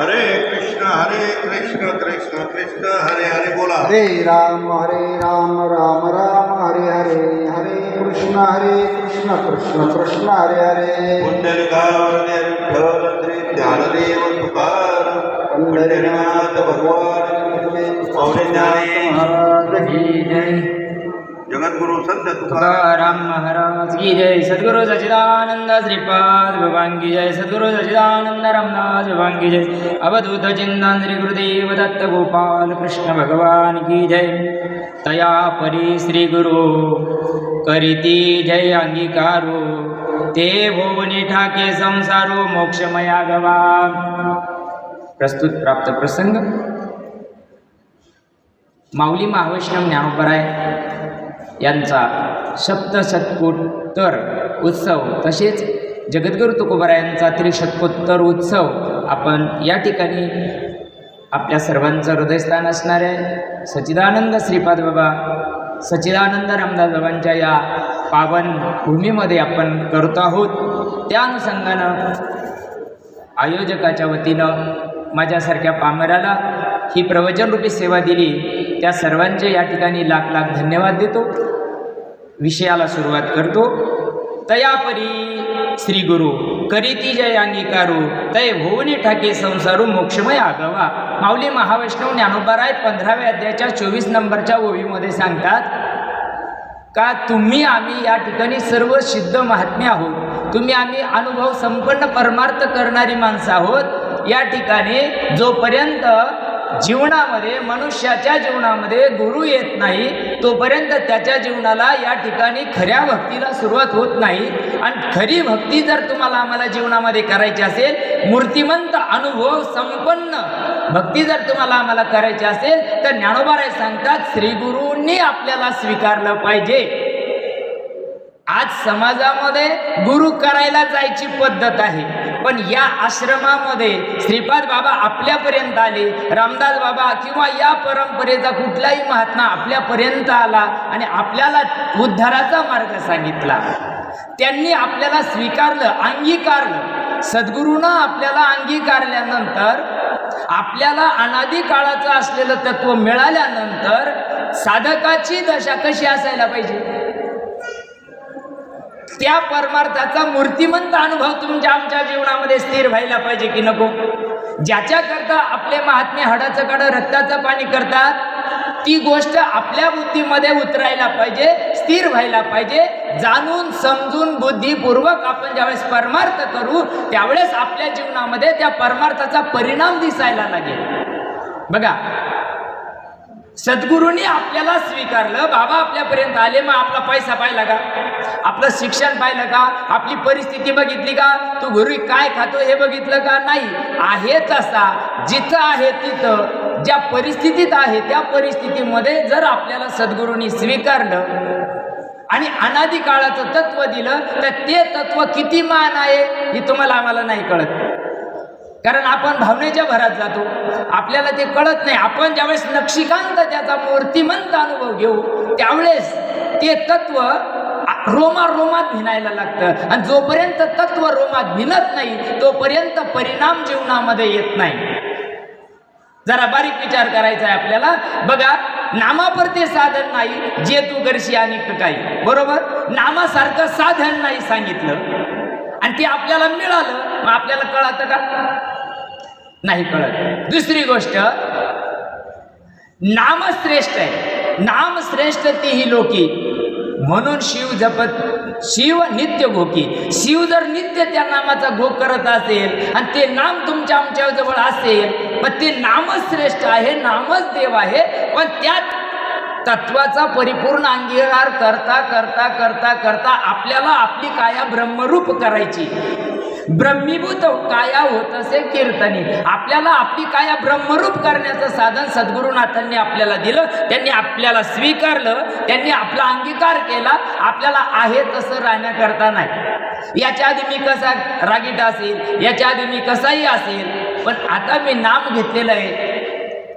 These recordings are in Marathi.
हरे कृष्ण हरे कृष्ण कृष्ण कृष्ण हरे हरे बोला. हरे राम हरे राम राम राम हरे हरे हरे कृष्ण हरे कृष्ण कृष्ण कृष्ण हरे हरे। विठ्ठल श्री ज्ञानदेव तुकार। पंढरीनाथ भगवान पावले ज्ञाने महाराज की जय। सद्गुरु संत तुकाराम महाराज की जय सद्गुरु सचिदानंद श्रीपाद भगवान की जय सद्गुरु सचिदानंद रामदास भगवान की जय। अवधूत चिंतन श्री गुरुदेव दत्त गोपाल कृष्ण भगवान की जय। तया परी श्री गुरु करीती जय अंगीकारो। ते भोवनी ठाके संसारो मोक्षमया गवा। प्रस्तुत प्राप्त प्रसंग। माऊली महावैष्णव ज्ञानोपराय। यांचा सप्तशतकोत्तर उत्सव तसेच जगद्गुरु तुकोबरायांचा त्रिशतकोत्तर उत्सव आपण या ठिकाणी आपल्या सर्वांचं हृदयस्थान असणारे सच्चिदानंद श्रीपाद बाबा सच्चिदानंद रामदास बाबांच्या या पावन भूमीमध्ये आपण करत आहोत. त्या अनुषंगानं आयोजकाच्या वतीनं माझ्यासारख्या पामराला ही प्रवचनरूपी सेवा दिली. त्या सर्वांचे या ठिकाणी लाख लाख धन्यवाद देतो. विषयाला सुरुवात करतो. तयापरी श्री गुरु करीती जय अंगीकारू. तय भुवने ठाके संसारू मोक्षमय आगवा. माऊली महावैष्णव ज्ञानोबाराय पंधराव्या अध्यायाच्या चोवीस नंबरच्या ओवीमध्ये सांगतात का तुम्ही आम्ही या ठिकाणी सर्व सिद्ध महात्मे आहोत? तुम्ही आम्ही अनुभव संपन्न परमार्थ करणारी माणसं आहोत? या ठिकाणी जोपर्यंत जीवनामध्ये मनुष्याच्या जीवनामध्ये गुरु येत नाही तोपर्यंत त्याच्या जीवनाला या ठिकाणी खऱ्या भक्तीला सुरुवात होत नाही. आणि खरी भक्ती जर तुम्हाला आम्हाला जीवनामध्ये करायची असेल मूर्तिमंत अनुभव संपन्न भक्ती जर तुम्हाला आम्हाला करायची असेल तर ज्ञानोबाराय सांगतात श्रीगुरूंनी आपल्याला स्वीकारलं पाहिजे. आज समाजामध्ये गुरु करायला जायची पद्धत आहे. पण या आश्रमामध्ये श्रीपाद बाबा आपल्यापर्यंत आले रामदास बाबा किंवा या परंपरेचा कुठलाही महात्मा आपल्यापर्यंत आला आणि आपल्याला उद्धाराचा मार्ग सांगितला. त्यांनी आपल्याला स्वीकारलं अंगीकारलं. सद्गुरूनं आपल्याला अंगीकारल्यानंतर आपल्याला अनादी काळाचं असलेलं तत्व मिळाल्यानंतर साधकाची दशा कशी असायला पाहिजे? त्या परमार्थाचा मूर्तिमंत अनुभव तुमच्या आमच्या जीवनामध्ये स्थिर व्हायला पाहिजे की नको? ज्याच्याकरता आपले महात्मे हाडाचं कडं रक्ताचं पाणी करतात ती गोष्ट आपल्या बुद्धीमध्ये उतरायला पाहिजे स्थिर व्हायला पाहिजे. जाणून समजून बुद्धिपूर्वक आपण ज्यावेळेस परमार्थ करू त्यावेळेस आपल्या जीवनामध्ये त्या परमार्थाचा परिणाम दिसायला लागेल. बघा सद्गुरूंनी आपल्याला स्वीकारलं. बाबा आपल्यापर्यंत आले मग आपला पैसा पाहिला का? आपलं शिक्षण पाहिलं का? आपली परिस्थिती बघितली का? तू घरी काय खातो हे बघितलं का? नाही. आहे तसा. जिथं आहे तिथं. ज्या परिस्थितीत आहे त्या परिस्थितीमध्ये जर आपल्याला सद्गुरूंनी स्वीकारलं आणि अनादी काळाचं तत्व दिलं तर ते तत्व किती मान आहे हे तुम्हाला आम्हाला नाही कळत. कारण आपण भावनेच्या भरात जातो. आपल्याला ते कळत नाही. आपण ज्यावेळेस नक्षीकांत त्याचा मूर्तिमंत अनुभव घेऊ त्यावेळेस ते तत्व रोमा रोमात भिनायला लागतं. आणि जोपर्यंत तत्व रोमात भिनत नाही तोपर्यंत परिणाम जीवनामध्ये येत नाही. जरा बारीक विचार करायचा आहे आपल्याला. बघा नामापरते साधन नाही जे तू करशी आणि काही. बरोबर? नामासारखं साधन नाही सांगितलं. आणि ते आपल्याला मिळालं मग आपल्याला कळतं का? नाही कळत. दुसरी गोष्ट नाम श्रेष्ठ आहे. नाम श्रेष्ठ ती ही लोकी. म्हणून शिव जपत शिव नित्य घोकी शिव जर नित्य त्या नामाचा घोक करत असेल आणि ते नाम तुमच्या आमच्या जवळ असेल पण ते नामच श्रेष्ठ आहे नामच देव आहे पण त्यात तत्वाचा परिपूर्ण अंगीकार करता करता करता करता आपल्याला आपली काया ब्रह्मरूप करायची. ब्रह्मीभूत काया होत असे कीर्तनी. आपल्याला आपली काया ब्रह्मरूप करण्याचं साधन सद्गुरुनाथांनी आपल्याला दिलं त्यांनी आपल्याला स्वीकारलं त्यांनी आपला अंगीकार केला आपल्याला आहे तसं राहण्याकरता नाही. याच्या आधी मी कसा रागीट असेल? याच्या आधी मी कसाही असेल? पण आता मी नाम घेतलेलं आहे.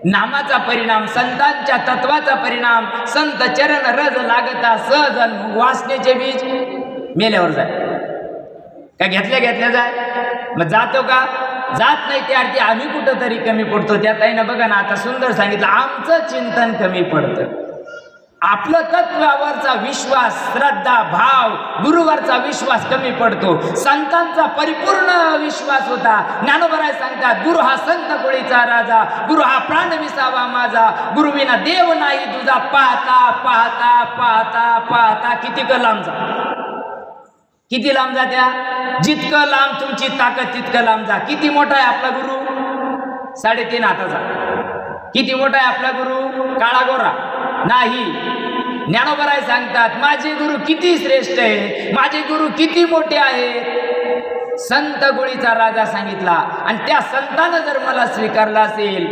नामाचा परिणाम संतांच्या तत्वाचा परिणाम संत चरण रज लागता सहज वासनेचे बीज मेल्यावर जाय. का घेतल्या घेतल्या जाय? मग जातो का? जात नाही त्या अर्थी आम्ही कुठंतरी कमी पडतो. त्या ताईनं बघा ना आता सुंदर सांगितलं आमचं चिंतन कमी पडतं. आपलं तत्वावरचा विश्वास श्रद्धा भाव गुरुवरचा विश्वास कमी पडतो. संतांचा परिपूर्ण विश्वास होता. ज्ञानोबराय सांगतात गुरु हा संत कोळीचा राजा गुरु हा प्राण विसावा माझा. गुरुविना देव नाही तुझा पाहता पाहता पाहता पाहता. किती क लांब जा. किती लांब जा त्या? जितकं लांब तुमची ताकद तितकं लांब जा. किती मोठा आहे आपला गुरु? साडेतीन हाताचा. किती मोठा आहे आपला गुरु? काळा गोरा. नाही. ज्ञानोबराय सांगतात माझे गुरु किती श्रेष्ठ आहे माझे गुरु किती मोठे आहेत? संत गुळीचा राजा सांगितला आणि त्या संतानं जर मला स्वीकारला असेल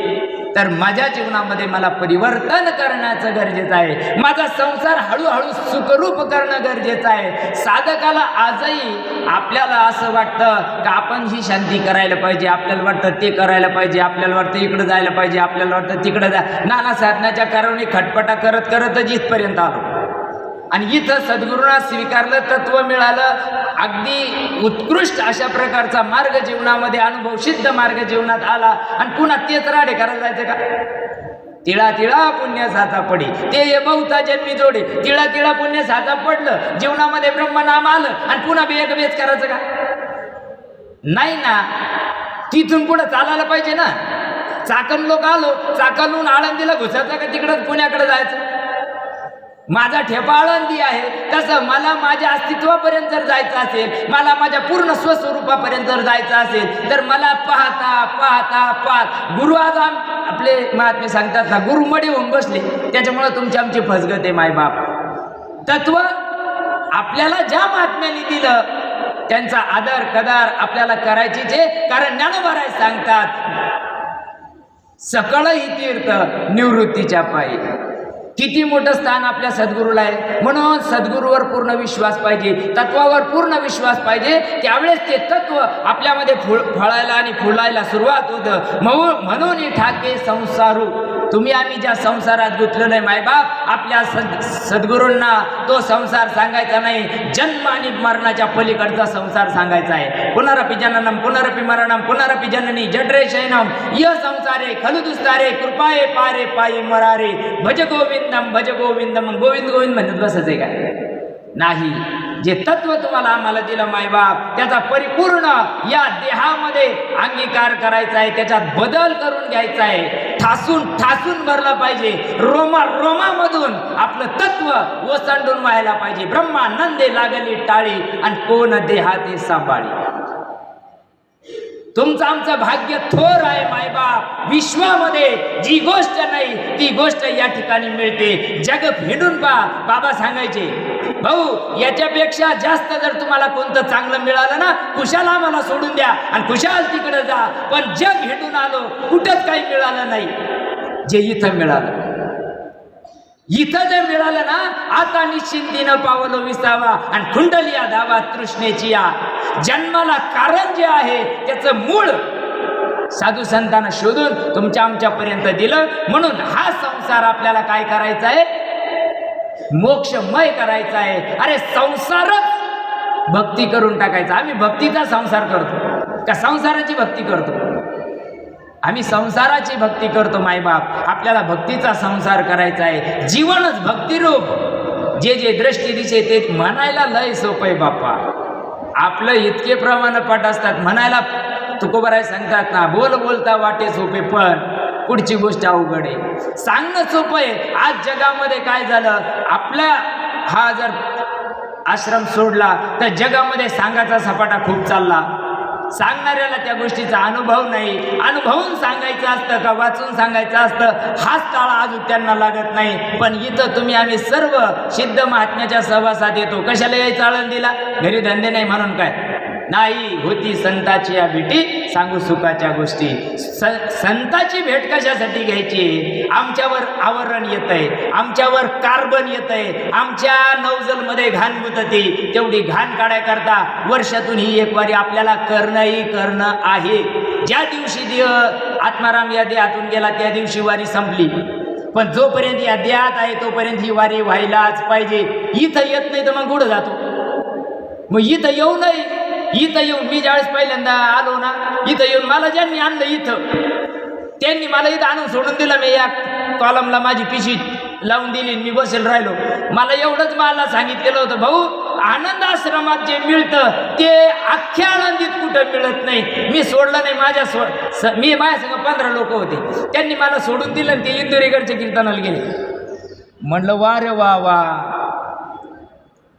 तर माझ्या जीवनामध्ये मला परिवर्तन करण्याचं गरजेचं आहे. माझा संसार हळूहळू सुखरूप करणं गरजेचं आहे. साधकाला आजही आपल्याला असं वाटतं का आपण ही शांती करायला पाहिजे आपल्याला वाटतं ते करायला पाहिजे आपल्याला वाटतं इकडं जायला पाहिजे आपल्याला वाटतं तिकडं जा. नाना साधनाच्या कारणी खटपटा करत करतच इथपर्यंत आलो. आणि इथं सद्गुरूंना स्वीकारलं तत्व मिळालं अगदी उत्कृष्ट अशा प्रकारचा मार्ग जीवनामध्ये अनुभव सिद्ध मार्ग जीवनात आला. आणि पुन्हा तेच राडे करायला जायचं का? तिळा तिळा पुण्य साचा पडी. ते ये बहुता जन्मी जोडे. तिळा तिळा पुण्य साचा पडलं. जीवनामध्ये ब्रह्मनाम आलं. आणि पुन्हा बेग बेच करायचं का? नाही ना. तिथून पुढे चालायला पाहिजे ना. चाकण लोक आलो. चाकणून आळंदीला घुसायचं का? तिकडं पुण्याकडे जायचं? माझा ठेपा आळंदी आहे. तसं मला माझ्या अस्तित्वापर्यंत जर जायचं असेल मला माझ्या पूर्ण स्वस्वरूपापर्यंत जर जायचं असेल तर मला पाहता पाहता पाहत गुरु आज आम आपले महात्मे सांगतात ना गुरु मडी होऊन बसले. त्याच्यामुळं तुमची आमची फसगत आहे मायबाप तत्व आपल्याला ज्या महात्म्याने दिलं त्यांचा आदर कदार आपल्याला करायची जे कारण ज्ञानोबाराय सांगतात सकळ ही तीर्थ निवृत्तीच्या पायी. किती मोठं स्थान आपल्या सद्गुरूला आहे? म्हणून सद्गुरूवर पूर्ण विश्वास पाहिजे. तत्वावर पूर्ण विश्वास पाहिजे. त्यावेळेस ते तत्व आपल्यामध्ये फुळ फळायला आणि फुलायला सुरुवात होतं. म्हणून म्हणून ठाके संसारू. तुम्ही आम्ही ज्या संसारात गुंतलेलो आहे मायबाप आपल्या सद सद्गुरूंना तो संसार सांगायचा नाही. जन्म आणि मरणाच्या पलीकडचा संसार सांगायचा आहे. पुनरपि जननम पुनरपि मरणम पुनरपि जननी जडरे शयनम. य संसारे खलु दुस्तारे कृपाये पारे पाये मरारे. भज गोविंदम भज गोविंदम गोविंद गोविंद म्हणत बसायचंय काय? नाही. जे तत्व तुम्हाला आम्हाला दिलं मायबाप त्याचा परिपूर्ण या देहामध्ये अंगीकार करायचा आहे त्याच्यात बदल करून घ्यायचा आहे. ठासून ठासून भरलं पाहिजे. रोमा रोमामधून आपलं तत्व ओसांडून व्हायला पाहिजे. ब्रह्मानंदे लागली टाळी आणि कोण देहाते सांभाळी? तुमचं आमचं भाग्य थोर आहे मायबाप विश्वामध्ये जी गोष्ट नाही ती गोष्ट या ठिकाणी मिळते. जग फेडून पा बाबा सांगायचे भाऊ याच्यापेक्षा जास्त जर तुम्हाला कोणतं चांगलं मिळालं ना कुशाल आम्हाला सोडून द्या आणि कुशाल तिकडे जा. पण जग हेडून आलो कुठंच काही मिळालं नाही. जे इथं मिळालं. इथं जे मिळालं ना आता निश्चिंतीनं पावलं विसावा आणि कुंडली या धावा तृष्णेची या. जन्माला कारण जे आहे त्याचं मूळ साधू संतांना शोधून तुमच्या आमच्यापर्यंत दिलं. म्हणून हा संसार आपल्याला काय करायचा आहे? मोक्षमय करायचा आहे. अरे संसारच भक्ती करून टाकायचा. आम्ही भक्तीचा संसार करतो. का संसाराची भक्ती करतो? आम्ही संसाराची भक्ती करतो मायबाप. आपल्याला भक्तीचा संसार करायचा आहे. जीवनच भक्तिरूप. जे जे दृष्टी दिसे ते म्हणायला लय सोपं आहे बाप्पा. आपलं इतके प्रमाण पाठ असतात. म्हणायला तुकोबराय सांगतात ना बोल बोलता वाटे सोपे पण पुढची गोष्ट अवघड आहे. सांगणं सोपं आहे. आज जगामध्ये काय झालं? आपल्या हा जर आश्रम सोडला तर जगामध्ये सांगाचा सपाटा खूप चालला. सांगणाऱ्याला त्या गोष्टीचा अनुभव नाही. अनुभवून सांगायचं असतं का वाचून सांगायचं असतं हाच ताळा अजून त्यांना लागत नाही. पण इथं तुम्ही आम्ही सर्व सिद्ध महात्म्याच्या सहवासात येतो. कशाला यायचा आळंदीला? घरी धंदे नाही म्हणून काय? नाही होती संताची या भेटी. सांगू सुखाच्या गोष्टी. स संताची भेट कशासाठी घ्यायची? आमच्यावर आवरण येत आहे आमच्यावर कार्बन येत आहे आमच्या नवजलमध्ये घाण गुतते तेवढी घाण काढायकरता वर्षातून ही एक वारी आपल्याला करणंही करणं आहे. ज्या दिवशी देह आत्माराम या देहातून गेला त्या दिवशी वारी संपली. पण जोपर्यंत या देहात आहे तोपर्यंत ही वारी व्हायलाच पाहिजे. इथं येत नाही तर मग कुठं जातो? मग इथं येऊ नये. इथं येऊन मी ज्यावेळेस पहिल्यांदा आलो ना इथं येऊन मला ज्यांनी आणलं इथं त्यांनी मला इथं आणून सोडून दिलं मी या कॉलमला माझी पिशी लावून दिली मी बसेल राहिलो. मला एवढंच मला सांगितलेलं होतं भाऊ आनंद आश्रमात जे मिळतं ते अख्ख्या आनंदीत कुठं मिळत नाही. मी सोडलं नाही माझ्या सो स- मी माझ्यासंग पंधरा लोक होते. त्यांनी मला सोडून दिलं ते इंदुरीगडच्या कीर्तनाला गेले. म्हणलं वा रे वा वा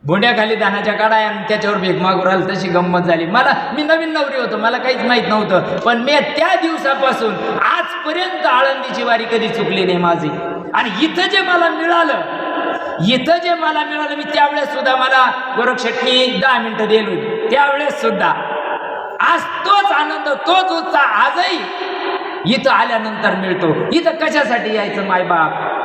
भोंड्याखाली दानाच्या काढा आणि त्याच्यावर भेग मागू राहिलं तशी गंमत झाली. मला मी नवीन नवरी होतो मला काहीच माहीत नव्हतं. पण मी त्या दिवसापासून आजपर्यंत आळंदीची वारी कधी चुकली नाही माझी. आणि इथं जे मला मिळालं इथं जे मला मिळालं मी त्यावेळेस सुद्धा मला गोरक्षटणी दहा मिनिटं दिली. त्यावेळेस सुद्धा आज तोच आनंद तोच उत्साह आजही इथं आल्यानंतर मिळतो. इथं कशासाठी यायचं मायबाप?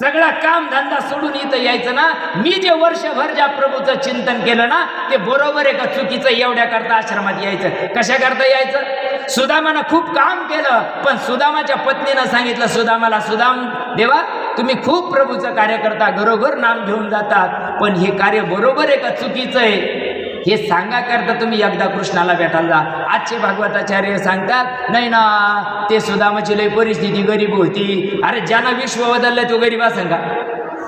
सगळा काम धंदा सोडून इथं यायचं ना? मी जे वर्षभर ज्या प्रभूचं चिंतन केलं ना ते बरोबर आहे का चुकीचं एवढ्या करता आश्रमात यायचं. कशा करता यायचं? सुदामानं खूप काम केलं पण सुदामाच्या पत्नीनं सांगितलं सुदामाला सुदाम देवा तुम्ही खूप प्रभूचं कार्य करता घरोघर नाम घेऊन जातात पण हे कार्य बरोबर आहे का चुकीचं आहे. हे सांगा करता तुम्ही एकदा कृष्णाला भेटायला. जा आजचे भागवताचार्य सांगतात नाही ना ते सुदामाची लय परिस्थिती गरीब होती. अरे ज्यानं विश्व बदललं तो गरीब असं का?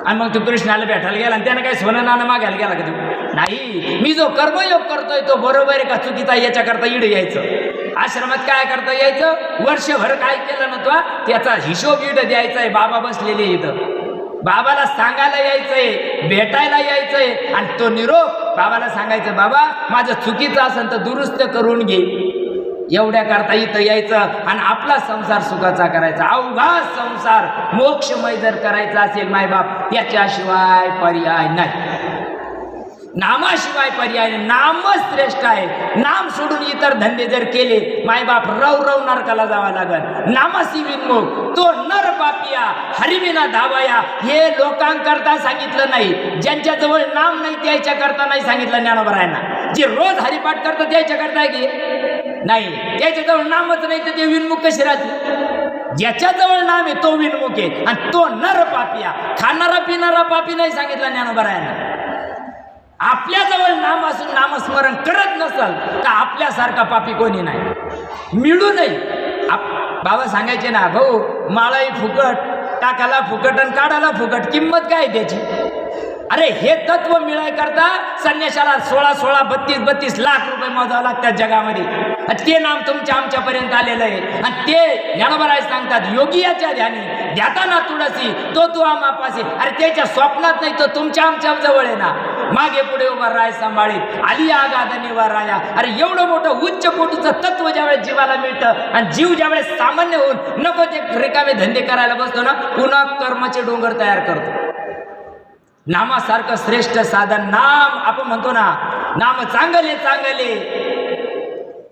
आणि मग तू कृष्णाला भेटायला गेला आणि त्यानं काही सोनं नाणं मागायला गेला का तू? नाही मी जो कर्मयोग करतोय तो बरोबर आहे का? चुकीचा याच्याकरता इड यायचं. आश्रमात काय करता यायचं? वर्षभर काय केलं ना तो त्याचा हिशोब इड द्यायचा आहे. बाबा बसलेले इथं. बाबाला सांगायला यायचंय भेटायला यायचंय आणि तो निरोप बाबाला सांगायचं बाबा माझं चुकीचं असेल तर दुरुस्त करून घे. एवढ्या करता इथं यायचं आणि आपला संसार सुखाचा करायचा. अवघा संसार मोक्षमय जर करायचा असेल मायबाप याच्याशिवाय पर्याय नाही. नामाशिवाय पर्याय नामच श्रेष्ठ आहे. नाम सोडून इतर धंदे जर केले मायबाप रव रव नरकाला जावा लागल. नामासी विनमुख. तो नर पापिया हरिविना धावाया हे लोकांकरता सांगितलं नाही. ज्यांच्याजवळ नाम नाही त्याच्या करता नाही सांगितलं ज्ञानोबरायांना. जे रोज हरिपाठ करतात त्याच्या करता आहे की? नाही. त्याच्याजवळ नामच नाही तर ते विनमुख कशी राहतील? ज्याच्याजवळ नाम आहे तो विनमुख आहे. आणि तो नर पापिया खाणारा पिणारा पापी नाही सांगितलं ज्ञानोबरायांना. आपल्याजवळ नाम असून नामस्मरण करत नसाल तर आपल्यासारखा पापी कोणी नाही. मिळू नये. आप बाबा सांगायचे ना भाऊ माळाही फुकट टाकाला फुकट आणि काढाला फुकट किंमत काय त्याची? अरे हे तत्व मिळाय करता संन्याशाला सोळा सोळा बत्तीस बत्तीस लाख रुपये मोजावं लागतात जगामध्ये. आणि ते नाम तुमच्या आमच्यापर्यंत आलेलं आहे. आणि ते ज्ञानोबराय सांगतात योगी याच्या ध्यानी ध्याताना तुळसी तो तू आमापासी अरे त्याच्या स्वप्नात नाही तो तुमच्या आमच्या जवळ आहे ना. मागे पुढे उभा राय सांभाळीत. आली आगाद निवा राया. अरे एवढं मोठं उच्च कोटीचं तत्व ज्यावेळेस जीवाला मिळतं आणि जीव ज्यावेळेस सामान्य होऊन नको ते रिकामे धंदे करायला बसतो ना पुन्हा कर्माचे डोंगर तयार करतो. नामासारखं श्रेष्ठ साधन. नाम आपण म्हणतो ना नाम चांगले चांगले.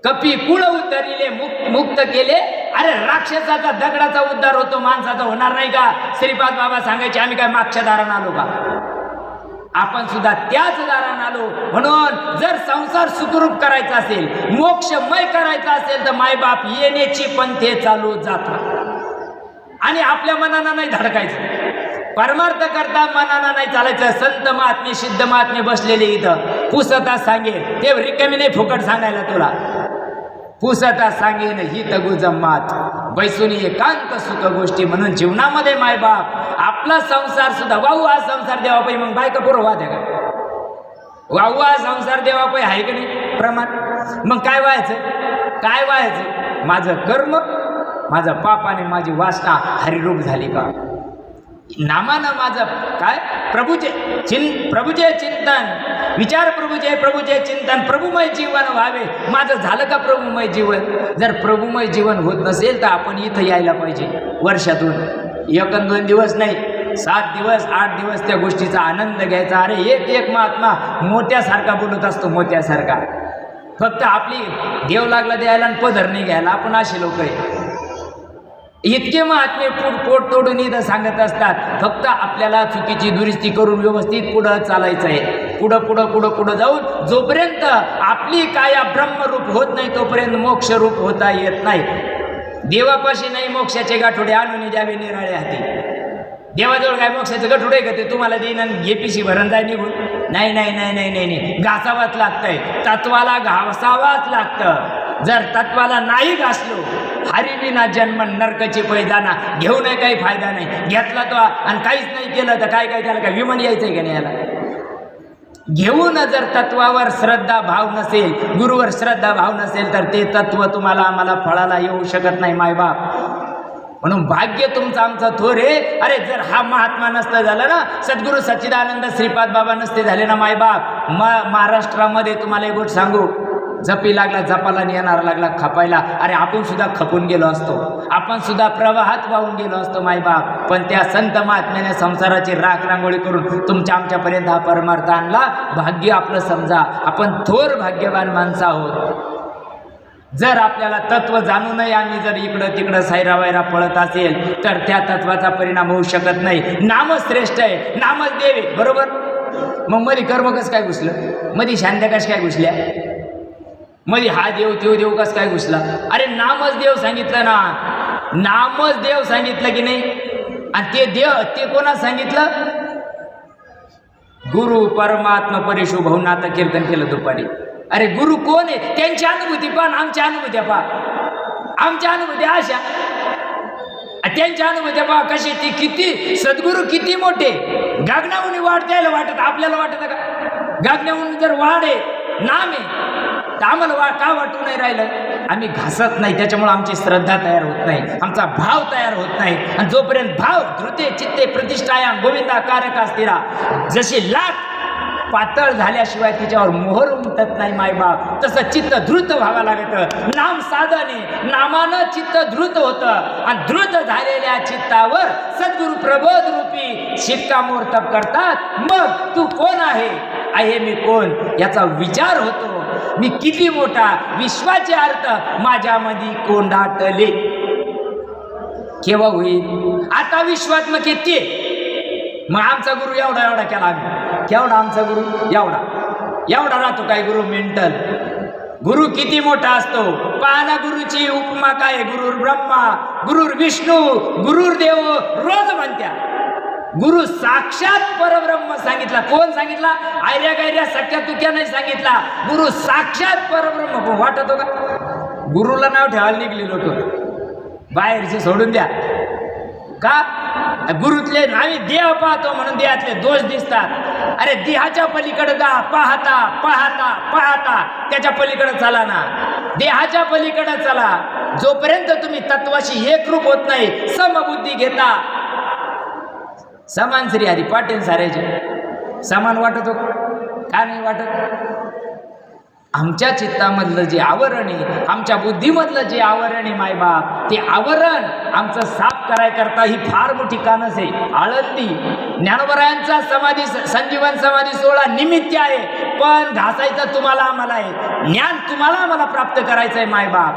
कपी कुळ उतरिले मुक्त मुक्त केले. अरे राक्षसाचा दगडाचा उद्धार होतो माणसाचा होणार नाही का? श्रीपाद बाबा सांगायचे आम्ही काय मागच्या दारानं आलो का? आपण सुद्धा त्याच दारानं आलो. म्हणून जर संसार सुखरूप करायचा असेल मोक्षमय करायचा असेल तर मायबाप येण्याची पण ते चालू जातात. आणि आपल्या मनानं नाही धडकायचं. परमार्थ करता मनानं नाही चालायचं. संत महात्मे सिद्ध महात्मे बसलेले इथं. पुसता सांगेल ते रिकामी नाही फुकट सांगायला तुला. पुसता सांगेन ही तगुज मात. बैसुनी एकांत सुख गोष्टी म्हणून जीवनामध्ये मायबाप आपला संसार सुद्धा वाहू हा संसार देवा पाहिजे मग बायका पुरं द्या का? वाहू हा संसार देवा पाहिजे आहे की नाही? प्रमाण. मग काय व्हायचं? काय व्हायचं? माझं कर्म माझं पाप आणि माझी वासना हरिरूप झाली का? नामानं माझं काय? प्रभूचे चिं प्रभूचे चिंतन. विचार प्रभूचे प्रभूचे चिंतन. प्रभूमय जीवन व्हावे. माझं झालं का प्रभूमय जीवन? जर प्रभूमय जीवन होत नसेल तर आपण इथं यायला पाहिजे. वर्षातून एक दोन दिवस नाही सात दिवस आठ दिवस त्या गोष्टीचा आनंद घ्यायचा. अरे एक एक महात्मा मोठ्यासारखा बोलत असतो मोठ्यासारखा. फक्त आपली देव लागला द्यायला आणि पदर नाही घ्यायला. आपण असे लोक आहे. इतके महात्मे पोट पोट तोडून इथं सांगत असतात फक्त आपल्याला चुकीची दुरुस्ती करून व्यवस्थित पुढं चालायचं आहे पुढं पुढं पुढं पुढं जाऊन जोपर्यंत आपली काया ब्रह्मरूप होत नाही तोपर्यंत मोक्षरूप होता येत नाही. देवापाशी नाही मोक्षाचे गाठोडे आणून द्यावे निराळे हाती. देवाजवळ काय मोक्षाचं गठुड का ते तुम्हाला देईन आणि घे भरण जाय निघून? नाही नाही नाही नाही नाही नाही. घासावाच लागतंय. तत्वाला घासावाच लागतं. जर तत्वाला नाही घासलो हरिविना जन्म नरकाची पैदाना घेऊ नये काही फायदा नाही. घेतला तो आणि काहीच नाही केलं तर काय काय त्याला काय विमान यायचंय का नाही याला? घेऊन जर तत्वावर श्रद्धा भाव नसेल गुरुवर श्रद्धा भाव नसेल तर ते तत्व तुम्हाला आम्हाला फळाला येऊ शकत नाही मायबाप म्हणून भाग्य तुमचं आमचं थोर आहे. अरे जर हा महात्मा नसता झाला ना सद्गुरू सच्चिदानंद श्रीपाद बाबा नसते झाले ना मायबाप म महाराष्ट्रामध्ये तुम्हाला एक गोष्ट सांगू. जपी लागला जपाला नेणार लागला खपायला. अरे आपण सुद्धा खपून गेलो असतो. आपण सुद्धा प्रवाहात वाहून गेलो असतो मायबाप पण त्या संत महात्म्याने संसाराची राख रांगोळी करून तुमच्या आमच्यापर्यंत हा परमार्थ आणला. भाग्य आपलं समजा. आपण थोर भाग्यवान माणसं आहोत. जर आपल्याला तत्व जाणू नये आम्ही जर इकडं तिकडं सायरा वायरा पळत असेल तर त्या तत्वाचा परिणाम होऊ शकत नाही. नामच श्रेष्ठ आहे. नामच देवी. बरोबर? मग मधी कर्म कसं काय घुसलं? मधी शांत्या कश काय घुसल्या? मध्ये हा देव देव देव कस काय घुसला? अरे नामच देव सांगितलं ना. नामच देव सांगितलं की नाही? आणि ते देव ते कोणा सांगितलं? गुरु परमात्मा परिशु भवनाथ कीर्तन केलं दुपारी. अरे गुरु कोण आहे? त्यांची अनुभूती पण आमच्या अनुभूत्या पा आमच्या अनुभूत्या अशा. त्यांच्या अनुभूत्या पा कशी ती किती सद्गुरू किती मोठे. गागण्याहून वाढ द्यायला वाटत आपल्याला वाटत का? गागण्याहून जर वाढ आहे नाम आहे. तर आम्हाला वा का वाटू नाही राहिलं? आम्ही घासत नाही त्याच्यामुळे आमची श्रद्धा तयार होत नाही. आमचा भाव तयार होत नाही. आणि जोपर्यंत भाव धृते चित्ते प्रतिष्ठाया गोविंदा कारक असतीरा जशी लाट पातळ झाल्याशिवाय तिच्यावर मोहर उमटत नाही मायबाप तसं चित्त धृत व्हावं लागतं. नाम साधने नामानं चित्त धृत होतं. आणि धृत झालेल्या चित्तावर सद्गुरु प्रबोध रूपी शिक्कामोर्तब करतात. मग तू कोण आहे? आहे मी कोण? याचा विचार होतो. मी किती मोठा विश्वाचे अर्थ माझ्यामध्ये कोंडाटले. केव्हा होईल? आता विश्वात्मक येते. मग आमचा गुरु एवढा एवढा केला आम्ही. केवढा आमचा गुरु? एवढा. एवढा राहतो काय गुरु? मेंटल. गुरु किती मोठा असतो? पाहना गुरुची उपमा काय? गुरुर ब्रह्मा गुरुर विष्णू गुरुर देव रोज म्हणत्या. गुरु साक्षात परब्रह्म सांगितला. कोण सांगितला? आयऱ्या गायऱ्या सख्या तुक्या नाही सांगितला. गुरु साक्षात परब्रह्म. पण वाटतो का? गुरुला नाव ठेवायला निघली लोक. बाहेरचे सोडून द्या. का? गुरुतले आम्ही देह पाहतो म्हणून देहातले दोष दिसतात. अरे देहाच्या पलीकडे जा. पाहता पाहता पाहता. त्याच्या पलीकडे चला ना. देहाच्या पलीकडे चला. जोपर्यंत तुम्ही तत्वाशी एकरूप होत नाही समबुद्धी घेता. समान श्री आधी पाटील साऱ्याचे समान वाटत हो का नाही वाटत? आमच्या चित्तामधलं जे आवरण आहे आमच्या बुद्धीमधलं जे आवरण आहे मायबाप ते आवरण आमचं साफ करायकरता ही फार मोठी कानस आहे. आळंदी ज्ञानवरायांचा समाधी संजीवन समाधी सोहळा निमित्त आहे. पण घासायचं तुम्हाला आम्हाला आहे. ज्ञान तुम्हाला आम्हाला प्राप्त करायचं आहे मायबाप.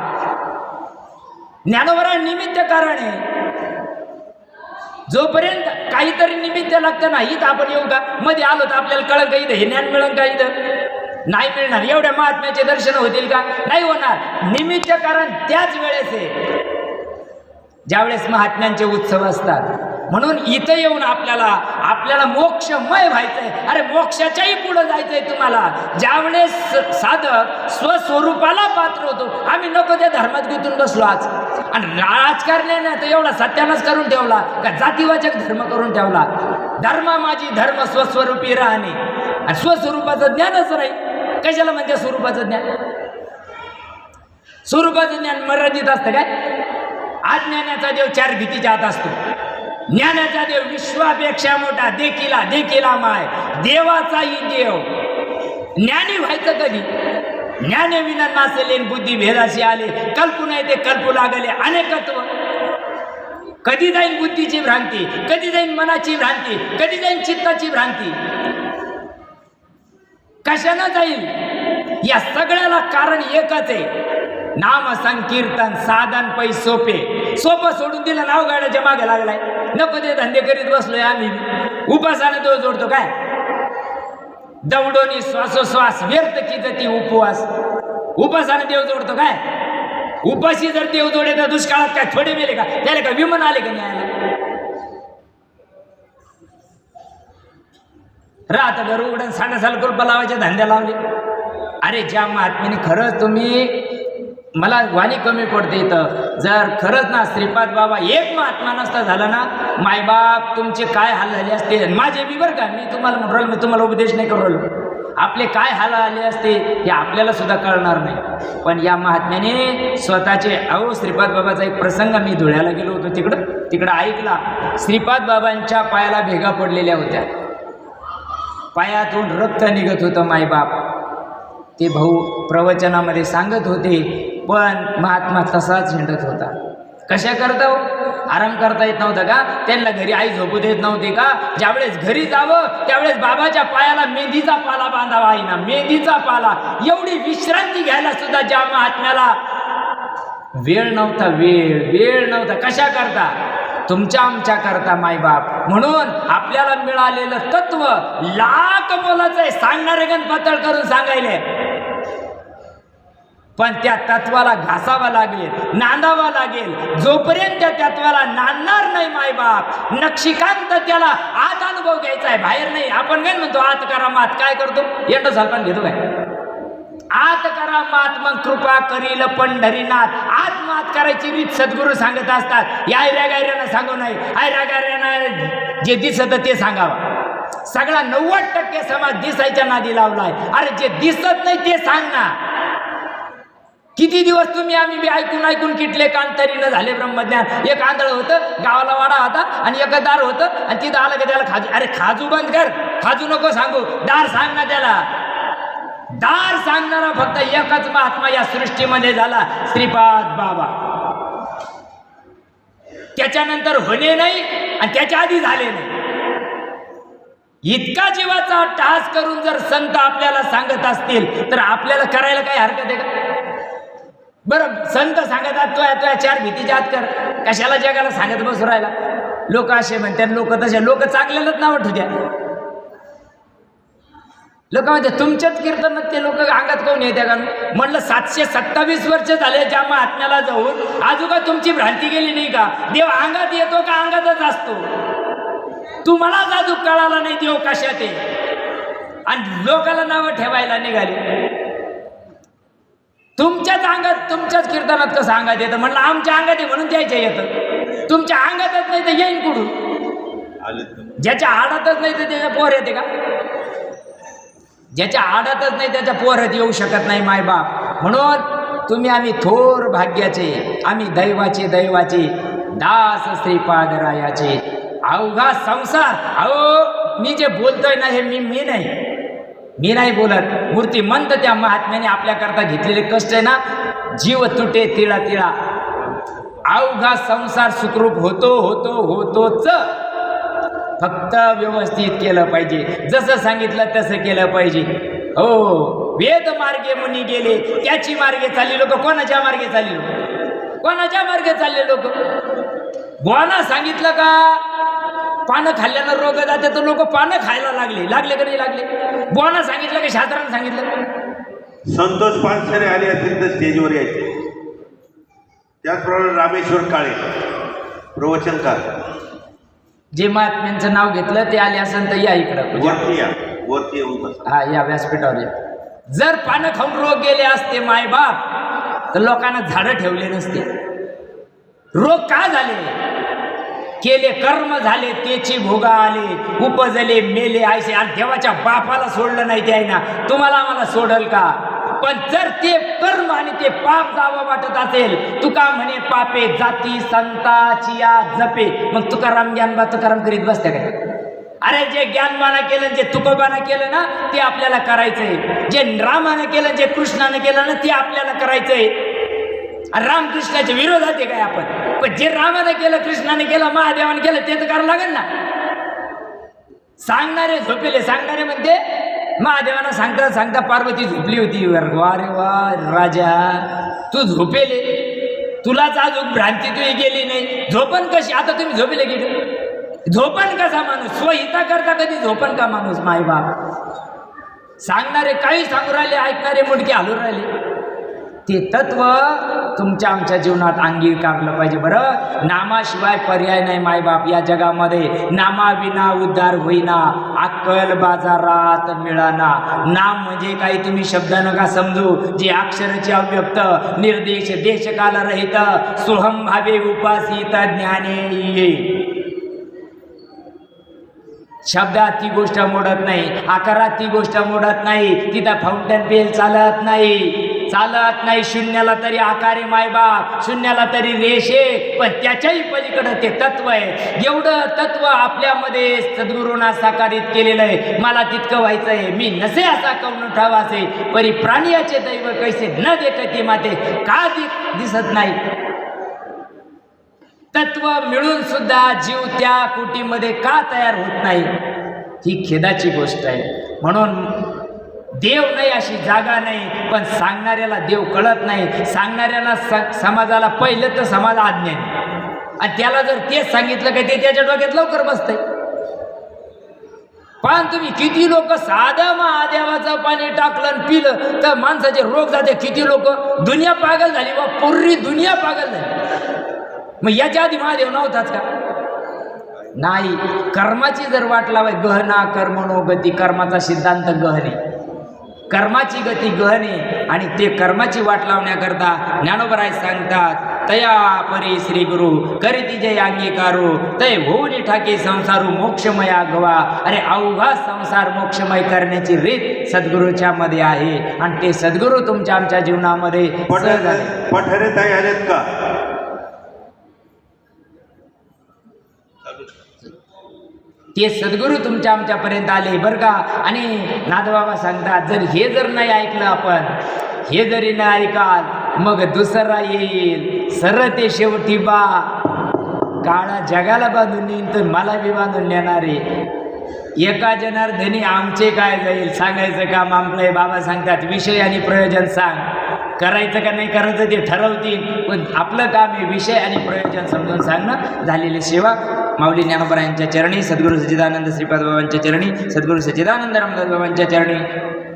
ज्ञानवरा निमित्त कारण आहे. जोपर्यंत काहीतरी निमित्त लागतं ना इथं आपण येऊ का? मध्ये आलो तर आपल्याला कळलं का इथं? हे ज्ञान मिळेल का इथं? नाही मिळणार. एवढ्या महात्म्याचे दर्शन होतील का? नाही होणार. निमित्त कारण त्याच वेळेस आहे. ज्यावेळेस महात्म्यांचे उत्सव असतात म्हणून इथं येऊन आपल्याला आपल्याला मोक्षमय व्हायचंय. अरे मोक्षाच्याही पुढं जायचंय तुम्हाला. ज्यावेळेस साधक स्वस्वरूपाला पात्र होतो. आम्ही नको त्या धर्मात गुंतून बसलो आज. आणि राजकारण्याने तर एवढा सत्यानच करून ठेवला का जातीवाचक धर्म करून ठेवला. धर्म माझी धर्म स्वस्वरूपी राहणे. आणि स्वस्वरूपाचं ज्ञानच नाही कशाला म्हणते स्वरूपाचं ज्ञान? स्वरूपाचं ज्ञान मर्यादित असतं काय? अज्ञानाचा देव चार भीतीच्या आत असतो. ज्ञानाचा देव विश्वापेक्षा मोठा देखिला देखिला माय. देवाचाही देव. ज्ञानी व्हायचं कधी? ज्ञाने विना नासेले बुद्धी भेदाशी आले. कल्पू नाही ते कल्पू लागले अनेकत्व. कधी जाईल बुद्धीची भ्रांती? कधी जाईल मनाची भ्रांती? कधी जाईल चित्ताची भ्रांती? कशानं जाईल? या सगळ्याला कारण एकच आहे. नाम संकीर्तन साधन पै सोपे. सोपं सोडून दिलं नाव गाड्याच्या मागे लागलाय. नको ते धंदे करीत बसलोय आम्ही. उपासाने तो जोडतो काय? दौडोनी श्वासोश्वास व्यर्थ की गती उपवास. उपासाने देव जोडतो काय? उपाशी जर देव जोडे तर दुष्काळात काय थोडे मेले का? त्याला का विमान आले का न्यायला राहत घर उघडून साडेसाल कुलपा लावायचे धंदे लावले. अरे ज्या महात्म्याने खरंच तुम्ही मला वाणी कमी पडते इथं. जर खरंच ना श्रीपाद बाबा एक महात्मा नसता झाला ना मायबाप तुमचे काय हाल झाले असते? माझे बी बरं का मी तुम्हाला म्हणून राहिलो, मी तुम्हाला उपदेश नाही करू राहिलो. आपले काय हाल आले असते हे आपल्याला सुद्धा कळणार नाही. पण या महात्म्याने स्वतःचे अहो श्रीपाद बाबाचा एक प्रसंग मी धुळ्याला गेलो होतो तिकडं. तिकडं ऐकला श्रीपाद बाबांच्या पायाला भेगा पडलेल्या होत्या. पायातून रक्त निघत होतं मायबाप ते भाऊ प्रवचनामध्ये सांगत होते पण महात्मा तसाच हिंडत होता. कशा करतो हो? आराम करता येत नव्हता का? त्यांना घरी आई झोपू देत नव्हती का? ज्यावेळेस घरी जावं त्यावेळेस बाबाच्या पायाला मेहंदीचा पाला बांधावा आईना. मेहंदीचा पाला. एवढी विश्रांती घ्यायला सुद्धा ज्या महात्म्याला वेळ नव्हता वेळ वेळ नव्हता. कशा करता? तुमच्या आमच्या करता मायबाप. म्हणून आपल्याला मिळालेलं तत्व लाख मोलाचं आहे. सांगणारे गण पातळ करून सांगायले. पण त्या तत्वाला घासावा लागेल नांदावा लागेल. जोपर्यंत त्या तत्वाला नांदणार नाही मायबाप नक्षिकांत त्याला आत अनुभव घ्यायचा आहे बाहेर नाही. आपण काय म्हणतो आत करा मात. काय करतो? येतो झालपान घेतो काय? आत करा मात मग कृपा करील पंढरीनाथ. आत मात करायची रीत सद्गुरू सांगत असतात. या आयऱ्या गायऱ्यानं सांगू नाही आयऱ्या गायऱ्यानं जे दिसत ते सांगावं. सगळा नव्वद टक्के समाज दिसायच्या नादी लावलाय. अरे जे दिसत नाही ते सांग ना. किती दिवस तुम्ही आम्ही बी ऐकून ऐकून किटले कान तरी न झाले ब्रह्मज्ञान. एक आंधळ होतं गावाला वाडा होता आणि एक दार होतं आणि तिथं आलं की त्याला खाजू अरे खाजू बंद कर. खाजू नको सांगू. दार सांग ना त्याला. दार सांगणारा फक्त एकच महात्मा या सृष्टीमध्ये झाला श्रीपाद बाबा. त्याच्यानंतर होणे नाही आणि त्याच्या आधी झाले नाही. इतका जीवाचा टास करून जर संत आपल्याला सांगत असतील तर आपल्याला करायला काही हरकत आहे का? बरं संत सांगतात आहात तुया चार भीतीच्या आत कर. कशाला जगाला सांगत बसू राहिला? लोक असे म्हणतात लोक तसे लोक चांगल्यालाच नाव ठेवत्या लोक म्हणते तुमच्याच कीर्तनात ते लोक अंगात कोण येते का? म्हणलं सातशे सत्तावीस वर्ष झाले ज्या महात्म्याला जाऊन आजोबा तुमची भ्रांती गेली नाही का? देव अंगात येतो का अंगातच असतो? तुम्हाला जादू कळाला नाही देव कशात ते आणि लोकाला नावं ठेवायला निघाली. तुमच्याच अंगात तुमच्याच कीर्तनात कसं अंगात येतं? म्हणलं आमच्या अंगात आहे म्हणून द्यायचं येतं. तुमच्या अंगातच नाही तर येईन कुठून? ज्याच्या आडातच नाही तर त्याच्या पोर येते का? ज्याच्या आडातच नाही त्याच्या पोरात येऊ शकत नाही मायबाप म्हणून तुम्ही आम्ही थोर भाग्याचे आम्ही दैवाचे दैवाचे दास श्रीपादरायाचे. अवघा संसार. अहो मी जे बोलतोय ना हे मी मी नाही. मी नाही बोलत. मूर्तिमंत त्या महात्म्याने आपल्याकरता घेतलेले कष्ट आहे ना जीव तुटे तिळा तिळा. अवघा संसार सुखरूप होतो होतो होतोच. फक्त व्यवस्थित केलं पाहिजे. जसं सांगितलं तसं केलं पाहिजे. हो वेद मार्गे मुनी गेले. त्याची मार्गे चालली लोक. कोणाच्या मार्गे चालली लोक? कोणाच्या मार्गे चालले लोक? कोणा सांगितलं का? पानं खाल्ल्यानं रोग जाते तर लोक पानं खायला लागले. लागले का नाही लागले? गोवाना सांगितलं का शास्त्रानं सांगितलं? संतोष पानसरे आले असतील तर स्टेजवर यायचे. त्याचप्रमाणे रामेश्वर काळे प्रवचनकार. जे महात्म्यांचं नाव घेतलं ते आले असेल तर या इकडं. वरती या वरती येऊन बसा. हा या व्यासपीठावर या. जर पानं खाऊन रोग गेले असते मायबाप तर लोकांना झाडं ठेवले नसते. रोग का झाले? केले कर्म झाले तेची भोगा आले. उपजले मेले आयसे. आणि देवाच्या बापाला सोडलं नाही ते ना तुम्हाला आम्हाला सोडल का? पण जर ते कर्म आणि ते पाप जावं वाटत असेल तुका म्हणे पापे जाती संताचिया जपे. मग तुकाराम ज्ञानबा तुकाराम करीत बसत्या काय? अरे जे ज्ञानबाना केलं जे तुकोबानं केलं ना ते आपल्याला करायचंय. जे रामानं केलं जे कृष्णानं केलं ना ते आपल्याला करायचंय. आणि रामकृष्णाच्या विरोधात आहे काय आपण? पण जे रामानं केलं कृष्णाने केलं महादेवाने केलं ते तर करावं लागेल ना. सांगणारे झोपेले सांगणारे म्हणते महादेवानं सांगता सांगता पार्वती झोपली होती. वा रे वा राजा तू झोपेले. तुलाच अजून भ्रांती तुही गेली नाही. झोपण कशी? आता तुम्ही झोपेले गेले झोपण कसा माणूस? स्वहिता करता कधी झोपण का माणूस मायबाप? सांगणारे काही सांगू राहिले ऐकणारे मुडके हलू राहिले. ते तत्व तुमच्या आमच्या जीवनात अंगीकारलं पाहिजे बरं. नामाशिवाय पर्याय नाही मायबाप या जगामध्ये नामाविना उद्धार होईना अक्कल बाजारात मिळाना. नाम म्हणजे काही तुम्ही शब्द नका समजू जे अक्षराचे अव्यक्त निर्देश देशकाल रहित सोहम भावे उपासित ज्ञाने ये शब्दात ती गोष्ट मोडत नाही आकारात ती गोष्ट मोडत नाही तिथं फाउंटन पेल चालत नाही. चालत नाही शून्याला तरी आकारे मायबाप शून्याला तरी रेषे पण त्याच्याही पलीकडं ते तत्व आहे. एवढं तत्व आपल्यामध्ये सद्गुरूंना साकारित केलेलं आहे. मला तितकं व्हायचं आहे. मी नसे असा कौन ठावासे परी प्राणियाचे दैव कैसे न देखते माते का दिसत नाही. तत्व मिळून सुद्धा जीव त्या कुटीमध्ये का तयार होत नाही? ही खेदाची गोष्ट आहे. म्हणून देव नाही अशी जागा नाही पण सांगणाऱ्याला देव कळत नाही. सांगणाऱ्याला स- समाजाला पहिलं तर समाज आज्ञा आणि त्याला जर तेच सांगितलं का ते त्याच्या डोक्यात लवकर बसतंय. पण तुम्ही किती लोक साधं महादेवाचं पाणी टाकलं आणि पिलं तर माणसाचे रोग जाते. किती लोक? दुनिया पागल झाली वा पूर्वी दुनिया पागल झाली. मग याच्या आधी महादेव नव्हताच का? नाही कर्माची जर वाट लावाय गहना कर्मणोगती कर्माचा सिद्धांत गहने. कर्माची गती गहने आणि ते कर्माची वाट लावण्याकरता ज्ञानोबराय सांगतात तया परी श्री गुरु करीती जय अंगीकारो तय होऊन ठाके संसारू मोक्षमया गवा अरे अवघा संसार मोक्षमय करण्याची रीत सद्गुरूच्या मध्ये आहे आणि ते सद्गुरू तुमच्या आमच्या जीवनामध्ये. पठारे ताई आलेत का ते सद्गुरू तुमच्या आमच्यापर्यंत आले बरं का? आणि नादबाबा सांगतात जर हे जर नाही ऐकलं आपण हे जरी नाही ऐकाल मग दुसरा येईल. सर ते शेवटी बा. काळा जगाला बांधून येईल तर मला बी बांधून नेणारे एका जनार्दनी आमचे काय जाईल? सांगायचं काम आपलं बाबा सांगतात विषय आणि प्रयोजन सांग. करायचं का नाही करायचं ते ठरवतील. पण आपलं काम आहे विषय आणि प्रयोजन समजून सांगणं. झालेली सेवा माऊली ज्ञानोबरा यांच्या चरणी सद्गुरू सच्चिदानंद श्रीपाद बाबांच्या चरणी सद्गुरू सच्चिदानंद रामदास बाबांच्या चरणी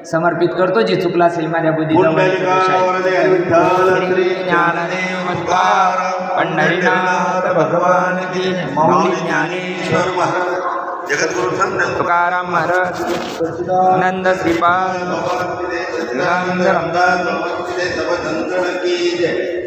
समर्पित करतो जे चुकला असेल माझ्या पंढरीनाथ भगवान की माऊली ज्ञानेश्वर ईश्वर महाराज. जगद्गुरु संत. तुकाराम महाराज नंद श्रीपाद रामदास. की जय.